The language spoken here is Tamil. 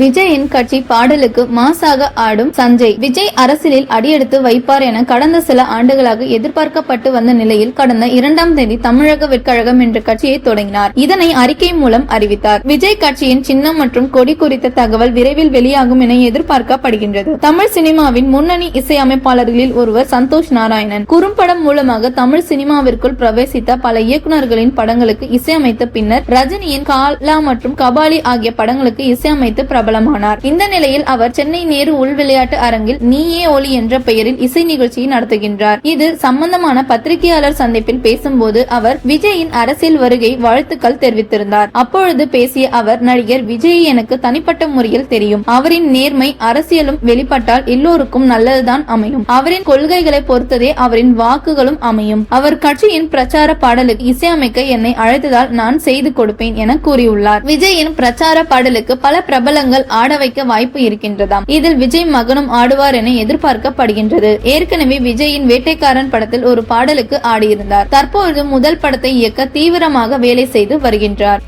விஜயின் கட்சி பாடலுக்கு மாசாக ஆடும் சஞ்சய். விஜய் அரசியலில் அடியெடுத்து வைப்பார் என கடந்த சில ஆண்டுகளாக எதிர்பார்க்கப்பட்டு வந்த நிலையில் கடந்த இரண்டாம் தேதி தமிழக வெட்கழகம் என்ற கட்சியை தொடங்கினார். இதனை அறிக்கை மூலம் அறிவித்தார். விஜய் கட்சியின் சின்னம் மற்றும் கொடி குறித்த தகவல் விரைவில் வெளியாகும் என எதிர்பார்க்கப்படுகின்றது. தமிழ் சினிமாவின் முன்னணி இசையமைப்பாளர்களில் ஒருவர் சந்தோஷ் நாராயணன். குறும்படம் மூலமாக தமிழ் சினிமாவிற்குள் பிரவேசித்த பல இயக்குநர்களின் படங்களுக்கு இசையமைத்த பின்னர் ரஜினியின் காலா மற்றும் கபாலி ஆகிய படங்களுக்கு இசையமைத்து பிரபல பிரபலமானார். இந்த நிலையில் அவர் சென்னை நேரு உள் விளையாட்டு அரங்கில் நீயே ஒளி என்ற பெயரில் இசை நிகழ்ச்சியை நடத்துகின்றார். இது சம்பந்தமான பத்திரிகையாளர் சந்திப்பில் பேசும்போது அவர் விஜயின் அரசியல் வருகை வாழ்த்துக்கள் தெரிவித்திருந்தார். அப்பொழுது பேசிய அவர் நடிகர் விஜய் எனக்கு தனிப்பட்ட முறையில் தெரியும். அவரின் நேர்மை அரசியலும் வெளிப்பட்டால் எல்லோருக்கும் நல்லதுதான் அமையும். அவரின் கொள்கைகளை பொறுத்ததே அவரின் வாக்குகளும் அமையும். அவர் கட்சியின் பிரச்சார பாடலுக்கு இசையமைக்க என்னை அழைத்ததால் நான் செய்து கொடுப்பேன் என கூறியுள்ளார். விஜயின் பிரச்சார பாடலுக்கு பல பிரபலங்கள் ஆட வைக்க வாய்ப்பு இருக்கின்றதாம். இதில் விஜய் மகனும் ஆடுவார் என எதிர்பார்க்கப்படுகின்றது. ஏற்கனவே விஜயின் வேட்டைக்காரன் படத்தில் ஒரு பாடலுக்கு ஆடியிருந்தார். தற்பொழுது முதல் படத்தை இயக்க தீவிரமாக வேலை செய்து வருகின்றார்.